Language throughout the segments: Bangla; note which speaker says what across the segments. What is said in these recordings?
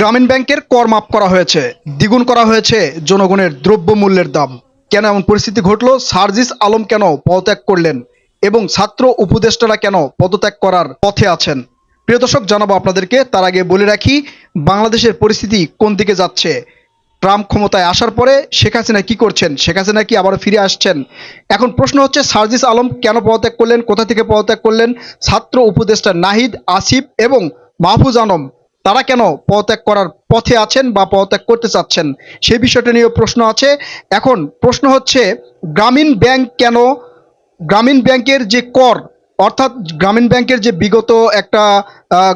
Speaker 1: গ্রামীণ ব্যাংকের কর মাফ করা হয়েছে, দ্বিগুণ করা হয়েছে জনগণের দ্রব্যমূল্যের দাম। কেন এমন পরিস্থিতি ঘটলো? সার্জিস আলম কেন পদত্যাগ করলেন? এবং ছাত্র উপদেষ্টারা কেন পদত্যাগ করার পথে আছেন? প্রিয় দর্শক, জানাব আপনাদেরকে, তার আগে বলে রাখি, বাংলাদেশের পরিস্থিতি কোন দিকে যাচ্ছে? ট্রাম্প ক্ষমতায় আসার পরে শেখ হাসিনা কি করছেন? শেখ হাসিনা কি আবার ফিরে আসছেন? এখন প্রশ্ন হচ্ছে, সার্জিস আলম কেন পদত্যাগ করলেন? কোথা থেকে পদত্যাগ করলেন? ছাত্র উপদেষ্টা নাহিদ, আসিফ এবং মাহফুজ আলম তারা কেন পদত্যাগ করার পথে আছেন বা পদত্যাগ করতে চাচ্ছেন? সেই বিষয়টা নিয়ে প্রশ্ন আছে। এখন প্রশ্ন হচ্ছে, গ্রামীণ ব্যাংক কেন, গ্রামীণ ব্যাংকের যে কর, অর্থাৎ গ্রামীণ ব্যাংকের যে বিগত একটা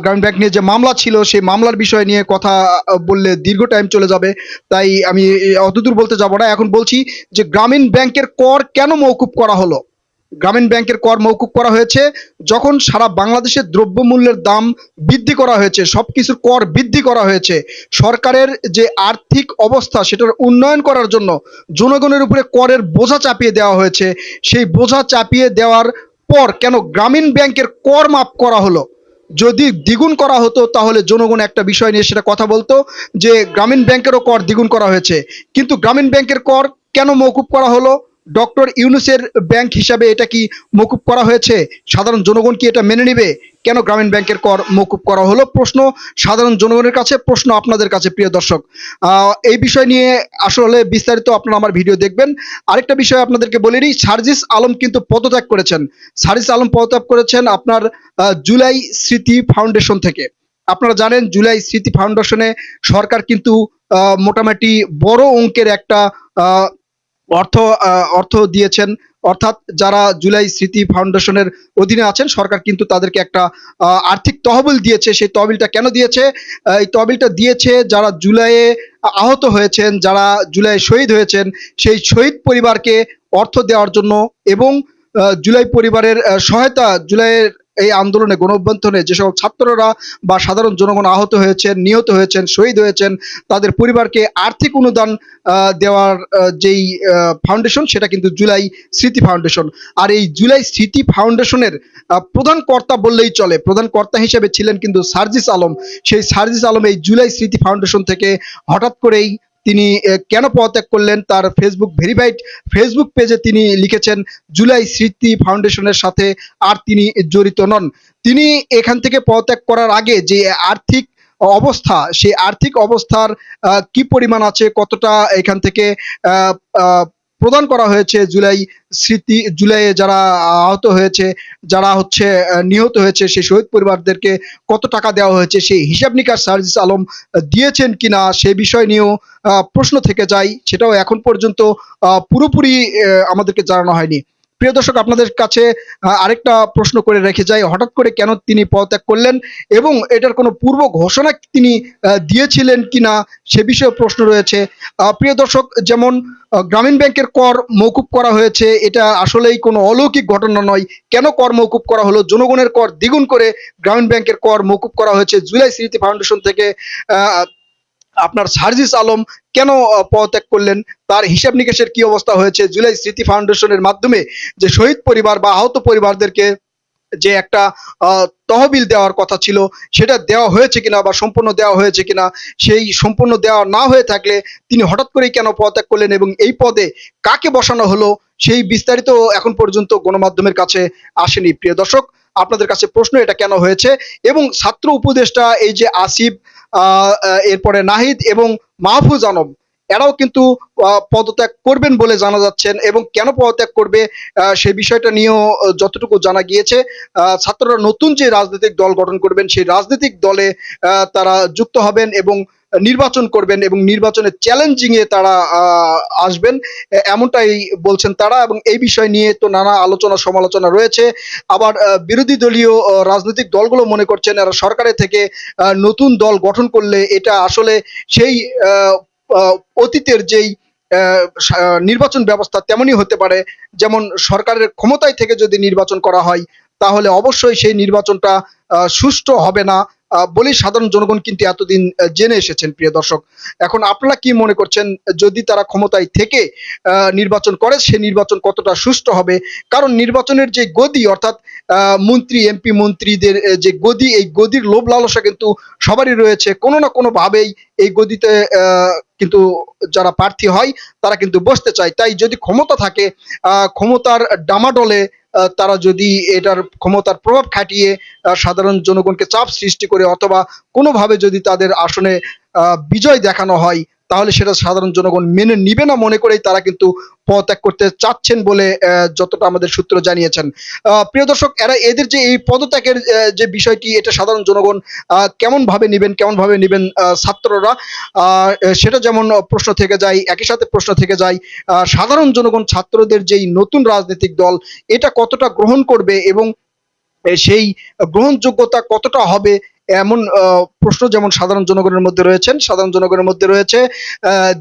Speaker 1: গ্রামীণ ব্যাংক নিয়ে যে মামলা ছিল, সেই মামলার বিষয় নিয়ে কথা বললে দীর্ঘ টাইম চলে যাবে। তাই আমি অতদূর বলতে যাব না। এখন বলছি যে, গ্রামীণ ব্যাংকের কর কেন মৌকুব করা হলো? গ্রামীণ ব্যাংকের কর মৌকুব করা হয়েছে। যখন সারা বাংলাদেশের দ্রব্যমূল্যের দাম বৃদ্ধি করা হয়েছে সব কিছুর কর বৃদ্ধি করা হয়েছে, সরকারের যে আর্থিক অবস্থা সেটার উন্নয়ন করার জন্য জনগণের উপরে করের বোঝা চাপিয়ে দেওয়া হয়েছে। সেই বোঝা চাপিয়ে দেওয়ার পর কেন গ্রামীণ ব্যাংকের কর মাপ করা হলো? যদি দ্বিগুণ করা হতো, তাহলে জনগণ একটা বিষয় নিয়ে সেটা কথা বলতো যে, গ্রামীণ ব্যাংকেরও কর দ্বিগুণ করা হয়েছে। কিন্তু গ্রামীণ ব্যাংকের কর কেন মৌকুব করা হলো? ডক্টর ইউনুসের ব্যাংক হিসাবে এটা কি মকুব করা হয়েছে? সাধারণ জনগণ কি এটা মেনে নেবে? কেন গ্রামীণ ব্যাংকের কর মকুব করা হলো? প্রশ্ন সাধারণ জনগণের কাছে, প্রশ্ন আপনাদের কাছে, প্রিয় দর্শক। এই বিষয় নিয়ে আসলে বিস্তারিত আপনারা আমার ভিডিও দেখবেন। আরেকটা বিষয় আপনাদেরকে বলে নিই সার্জিস আলম কিন্তু পদত্যাগ করেছেন। সার্জিস আলম পদত্যাগ করেছেন আপনার জুলাই স্মৃতি ফাউন্ডেশন থেকে। আপনারা জানেন, জুলাই স্মৃতি ফাউন্ডেশনে সরকার কিন্তু মোটামুটি বড় অঙ্কের একটা অর্থ অর্থ দিয়েছেন। অর্থাৎ যারা জুলাই স্মৃতি ফাউন্ডেশনের অধীনে আছেন, সরকার কিন্তু তাদেরকে একটা আর্থিক তহবিল দিয়েছে। সেই তহবিলটা কেন দিয়েছে? এই তহবিলটা দিয়েছে যারা জুলাইয়ে আহত হয়েছেন, যারা জুলাই শহীদ হয়েছেন, সেই শহীদ পরিবারকে অর্থ দেওয়ার জন্য এবং জুলাই পরিবারের সহায়তা, জুলাইয়ের এই আন্দোলনে গণ অভ্যন্তরে যে সকল ছাত্ররা বা সাধারণ জনগণ আহত হয়েছেন, নিহত হয়েছেন, শহীদ হয়েছেন, তাদের পরিবারকে আর্থিক অনুদান দেওয়ার যেই ফাউন্ডেশন সেটা কিন্তু জুলাই স্মৃতি ফাউন্ডেশন আর এই জুলাই স্মৃতি ফাউন্ডেশনের প্রধান কর্তা বললেই চলে। প্রধান কর্তা হিসেবে ছিলেন কিন্তু সার্জিস আলম। সেই সার্জিস আলম এই জুলাই স্মৃতি ফাউন্ডেশন থেকে হঠাৎ করেই তিনি কেন পদত্যাগ করলেন তার ফেসবুক ভেরিফাইড ফেসবুক পেজে তিনি লিখেছেন, জুলাই স্মৃতি ফাউন্ডেশনের সাথে আর তিনি জড়িত নন। তিনি এখান থেকে পদত্যাগ করার আগে যে আর্থিক অবস্থা, সেই আর্থিক অবস্থার কি পরিমাণ আছে, কতটা এখান থেকে প্রদান করা হয়েছে জুলাই স্মৃতি, জুলাইয়ে যারা আহত হয়েছে, যারা হচ্ছে নিহত হয়েছে, সেই শহীদ পরিবারদেরকে কত টাকা দেওয়া হয়েছে, সেই হিসাব নিকাশ সার্জিস আলম দিয়েছেন কিনা সে বিষয় নিয়েও প্রশ্ন থেকে যায়। সেটাও এখন পর্যন্ত পুরোপুরি আমাদেরকে জানানো হয়নি। প্রিয় দর্শক, আপনাদের কাছে আরেকটা প্রশ্ন করে রেখে যাই। হঠাৎ করে কেন তিনি পদত্যাগ করলেন এবং এটার কোনো পূর্ব ঘোষণা তিনি দিয়েছিলেন কিনা সে বিষয়ে প্রশ্ন রয়েছে। প্রিয় দর্শক, যেমন গ্রামীণ ব্যাংকের কর মৌকুব করা হয়েছে, এটা আসলেই কোনো অলৌকিক ঘটনা নয়। কেন কর মৌকুব করা হলো? জনগণের কর দ্বিগুণ করে গ্রামীণ ব্যাংকের কর মৌকুব করা হয়েছে। জুলাই স্মৃতি ফাউন্ডেশন থেকে আপনার সার্জিস আলম কেন পদত্যাগ করলেন? তার হিসাব নিকাশের কি অবস্থা হয়েছে? জুলাই স্মৃতি ফাউন্ডেশনের মাধ্যমে যে শহীদ পরিবার বা আহত পরিবারদেরকে যে একটা তহবিল দেওয়ার কথা ছিল, সেটা দেওয়া হয়েছে কিনা বা সম্পূর্ণ দেওয়া হয়েছে কিনা, সেই সম্পূর্ণ দেওয়া না হয়ে থাকলে তিনি হঠাৎ করেই কেন পদত্যাগ করলেন এবং এই পদে কাকে বসানো হলো, সেই বিস্তারিত এখন পর্যন্ত গণমাধ্যমের কাছে আসেনি। প্রিয় দর্শক, আপনাদের কাছে প্রশ্ন, এটা কেন হয়েছে? এবং ছাত্র উপদেষ্টা এই যে আসিফ এরপরে নাহিদ এবং মাহফুজ আনম এরাও কিন্তু পদত্যাগ করবেন বলে জানা যাচ্ছেন এবং কেন পদত্যাগ করবে সে বিষয়টা নিয়েও যতটুকু জানা গিয়েছে ছাত্ররা নতুন যে রাজনৈতিক দল গঠন করবেন, সেই রাজনৈতিক দলে তারা যুক্ত হবেন এবং নির্বাচন করবেন এবং নির্বাচনে চ্যালেঞ্জিং এ তারা আসবেন। এমনটাই বলছেন তারা এবং এই বিষয় নিয়ে তো নানা আলোচনা সমালোচনা রয়েছে। আবার বিরোধী দলীয় রাজনৈতিক দলগুলো মনে করছেন এরা সরকারের থেকে নতুন দল গঠন করলে এটা আসলে সেই অতীতের যেই নির্বাচন ব্যবস্থা তেমনই হতে পারে। যেমন সরকারের ক্ষমতায় থেকে যদি নির্বাচন করা হয়, তাহলে অবশ্যই সেই নির্বাচনটা সুষ্ঠু হবে না। বলেই সাধারণ জনগণ কিন্তু এতদিন জেনে এসেছেন, প্রিয় দর্শক। এখন আপনারা কি মনে করছেন, যদি তারা ক্ষমতায় থেকে নির্বাচন করে, সে নির্বাচন কতটা সুষ্ঠু হবে? কারণ নির্বাচনের যে গদি, অর্থাৎ মন্ত্রী, এমপি মন্ত্রীদের যে গদি, এই গদির লোভ লালসা কিন্তু সবারই রয়েছে। কোনো না কোনো ভাবেই এই গদিতে কিন্তু যারা প্রার্থী হয়, তারা কিন্তু বসতে চায়। তাই যদি ক্ষমতা থাকে ক্ষমতার ডামাডলে তারা যদি এটার ক্ষমতার প্রভাব খাটিয়ে সাধারণ জনগণকে চাপ সৃষ্টি করে অথবা কোনোভাবে যদি তাদের আসনে বিজয় দেখানো হয় তাহলে সেটা সাধারণ জনগণ মেনে নিবে না মনে করেই তারা কিন্তু পদত্যাগ করতে চাচ্ছেন বলে যতটা আমাদের সূত্র জানিয়েছেন। প্রিয় দর্শক এরা এদের যে এই পদত্যাগের যে বিষয়টি এটা সাধারণ জনগণ আহ, কেমন ভাবে নিবেন কেমন ভাবে নিবেন ছাত্ররা? সেটা যেমন প্রশ্ন থেকে যায় একই সাথে প্রশ্ন থেকে যায় সাধারণ জনগণ ছাত্রদের যেই নতুন রাজনৈতিক দল এটা কতটা গ্রহণ করবে এবং সেই গ্রহণযোগ্যতা কতটা হবে এমন প্রশ্ন যেমন সাধারণ জনগণের মধ্যে রয়েছেন, সাধারণ জনগণের মধ্যে রয়েছে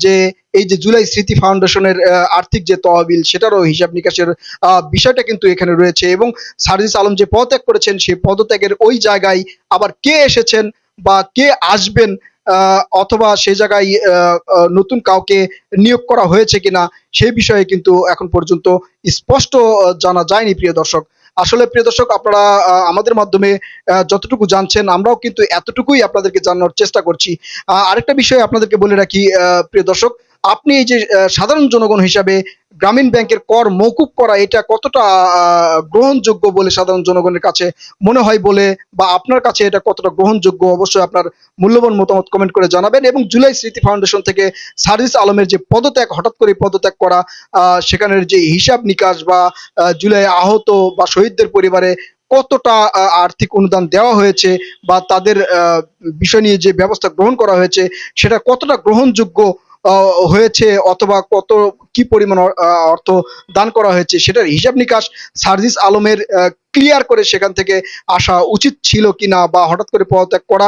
Speaker 1: যে এই যে জুলাই স্মৃতি ফাউন্ডেশনের আর্থিক যে তহবিল, সেটারও হিসাব নিকাশের বিষয়টা কিন্তু এখানে রয়েছে এবং সার্জিস আলম যে পদত্যাগ করেছেন, সেই পদত্যাগের ওই জায়গায় আবার কে এসেছেন বা কে আসবেন অথবা সে জায়গায় নতুন কাউকে নিয়োগ করা হয়েছে কিনা, সেই বিষয়ে কিন্তু এখন পর্যন্ত স্পষ্ট জানা যায়নি, প্রিয় দর্শক। আসলে প্রিয় দর্শক, আপনারা আমাদের মাধ্যমে যতটুকু জানছেন, আমরাও কিন্তু এতটুকুই আপনাদেরকে জানানোর চেষ্টা করছি। আরেকটা বিষয় আপনাদেরকে বলে রাখি প্রিয় দর্শক আপনি এই যে সাধারণ জনগণ হিসাবে গ্রামীণ ব্যাংকের কর মৌকুব করা, এটা কতটা গ্রহণযোগ্য বলে সাধারণ জনগণের কাছে মনে হয় বলে বা আপনার কাছে এটা কতটা গ্রহণযোগ্য? অবশ্যই আপনার মূল্যবান মতামত কমেন্ট করে জানাবেন এবং জুলাই স্মৃতি ফাউন্ডেশন থেকে সার্ভিস আলমের যে পদত্যাগ, হঠাৎ করে পদত্যাগ করা সেখানের যে হিসাব নিকাশ বা জুলাই আহত বা শহীদদের পরিবারে কতটা আর্থিক অনুদান দেওয়া হয়েছে বা তাদের বিষয় নিয়ে যে ব্যবস্থা গ্রহণ করা হয়েছে, সেটা কতটা গ্রহণযোগ্য হয়েছে অথবা কত, কি পরিমাণ অর্থ দান করা হয়েছে সেটার হিসাব নিকাশ সার্জিস আলমের ক্লিয়ার করে সেখান থেকে আসা উচিত ছিল কিনা বা হঠাৎ করে পদত্যাগ করা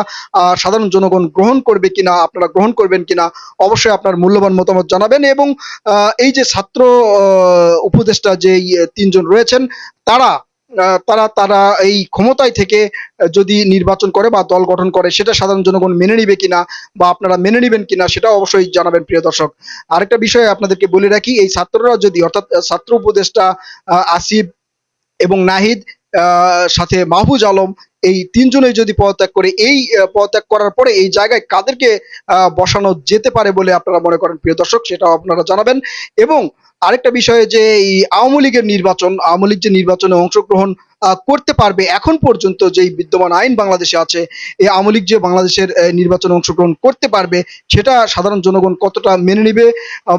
Speaker 1: সাধারণ জনগণ গ্রহণ করবে কিনা, আপনারা গ্রহণ করবেন কিনা, অবশ্যই আপনার মূল্যবান মতামত জানাবেন এবং এই যে ছাত্র উপদেষ্টা যে তিনজন রয়েছেন, তারা তারা তারা এই ক্ষমতায় থেকে যদি নির্বাচন করে বা দল গঠন করে, সেটা সাধারণ জনগণ মেনে নিবে কিনা বা আপনারা মেনে নেবেন কিনা, সেটা অবশ্যই জানাবেন, প্রিয় দর্শক। আরেকটা বিষয়ে আপনাদেরকে বলে রাখি, এই ছাত্ররা যদি, অর্থাৎ ছাত্র উপদেষ্টা আসিফ এবং নাহিদ সাথে মাহফুজ আলম এই তিনজনেই যদি পদত্যাগ করে, এই পদত্যাগ করার পরে এই জায়গায় কাদেরকে বসানো যেতে পারে বলে আপনারা মনে করেন, প্রিয় দর্শক, সেটাও আপনারা জানাবেন। এবং আরেকটা বিষয়ে যে এই আওয়ামী লীগের নির্বাচন, আওয়ামী লীগ যে নির্বাচনে অংশগ্রহণ করতে পারবে এখন পর্যন্ত যেই বিদ্যমান আইন বাংলাদেশে আছে, এই আওয়ামী লীগ যে বাংলাদেশের নির্বাচনে অংশগ্রহণ করতে পারবে, সেটা সাধারণ জনগণ কতটা মেনে নেবে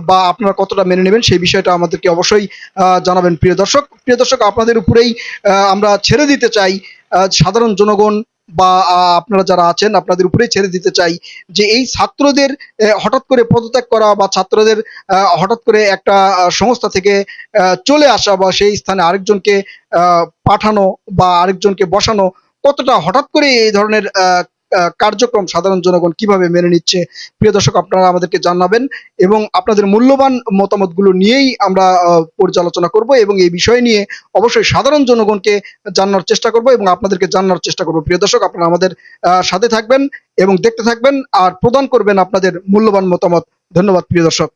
Speaker 1: বা আপনারা কতটা মেনে নেবেন, সেই বিষয়টা আমাদেরকে অবশ্যই জানাবেন, প্রিয় দর্শক। প্রিয় দর্শক, আপনাদের উপরেই আমরা ছেড়ে দিতে চাই সাধারণ জনগণ বা আপনারা যারা আছেন, আপনাদের উপরেই ছেড়ে দিতে চাই যে এই ছাত্রদের হঠাৎ করে পদত্যাগ করা বা ছাত্রদের হঠাৎ করে একটা সংস্থা থেকে চলে আসা বা সেই স্থানে আরেকজনকে পাঠানো বা আরেকজনকে বসানো কতটা হঠাৎ করে এই ধরনের কার্যক্রম সাধারণ জনগণ কীভাবে মেনে নিচ্ছে? প্রিয় দর্শক, আপনারা আমাদেরকে জানাবেন এবং আপনাদের মূল্যবান মতামতগুলো নিয়েই আমরা পর্যালোচনা করব এবং এই বিষয় নিয়ে অবশ্যই সাধারণ জনগণকে জানার চেষ্টা করব এবং আপনাদেরকে জানার চেষ্টা করব। প্রিয় দর্শক, আপনারা আমাদের সাথে থাকবেন এবং দেখতে থাকবেন আর প্রদান করবেন আপনাদের মূল্যবান মতামত। ধন্যবাদ, প্রিয় দর্শক।